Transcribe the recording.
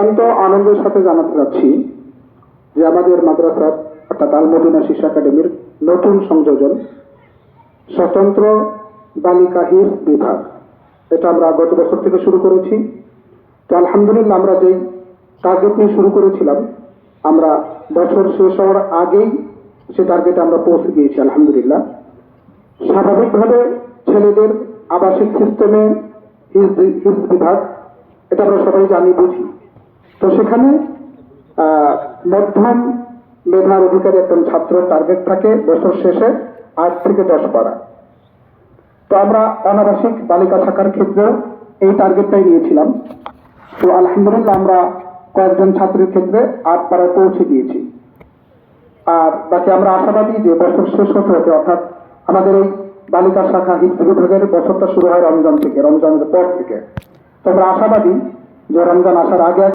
অত্যন্ত আনন্দের সাথে জানাতে চাচ্ছি যে আমাদের মাদ্রাসার অর্থাৎ আলমদিনা শিশু একাডেমির নতুন সংযোজন স্বতন্ত্র বালিকা হিফ বিভাগ। এটা আমরা গত বছর থেকে শুরু করেছি। তো আলহামদুলিল্লাহ আমরা যেই টার্গেট নিয়ে শুরু করেছিলাম, আমরা বছর শেষ হওয়ার আগেই সে টার্গেটে আমরা পৌঁছে গিয়েছি, আলহামদুলিল্লাহ। স্বাভাবিকভাবে ছেলেদের আবাসিক সিস্টেমে হিজ বিভাগ, এটা আমরা সবাই জানি, বুঝি। তো সেখানে মধ্যম মেধার অধিকারী একজন ছাত্র টার্গেট থাকে বছর শেষে আট থেকে দশ পারা। তো আমরা অনাবাসিক বালিকা শাখার ক্ষেত্রেও এই টার্গেটটাই নিয়েছিলাম। তো আলহামদুলিল্লাহ আমরা কয়েকজন ছাত্রের ক্ষেত্রে আট পাড়ায় পৌঁছে দিয়েছি। আর বাকি আমরা আশাবাদী যে বছর শেষ হতে হতে, অর্থাৎ আমাদের এই বালিকা শাখা হিন্দু বিভাগের বছরটা শুরু হয় রমজান থেকে, রমজানের পর থেকে। তো আমরা আশাবাদী যে রমজান আসার আগে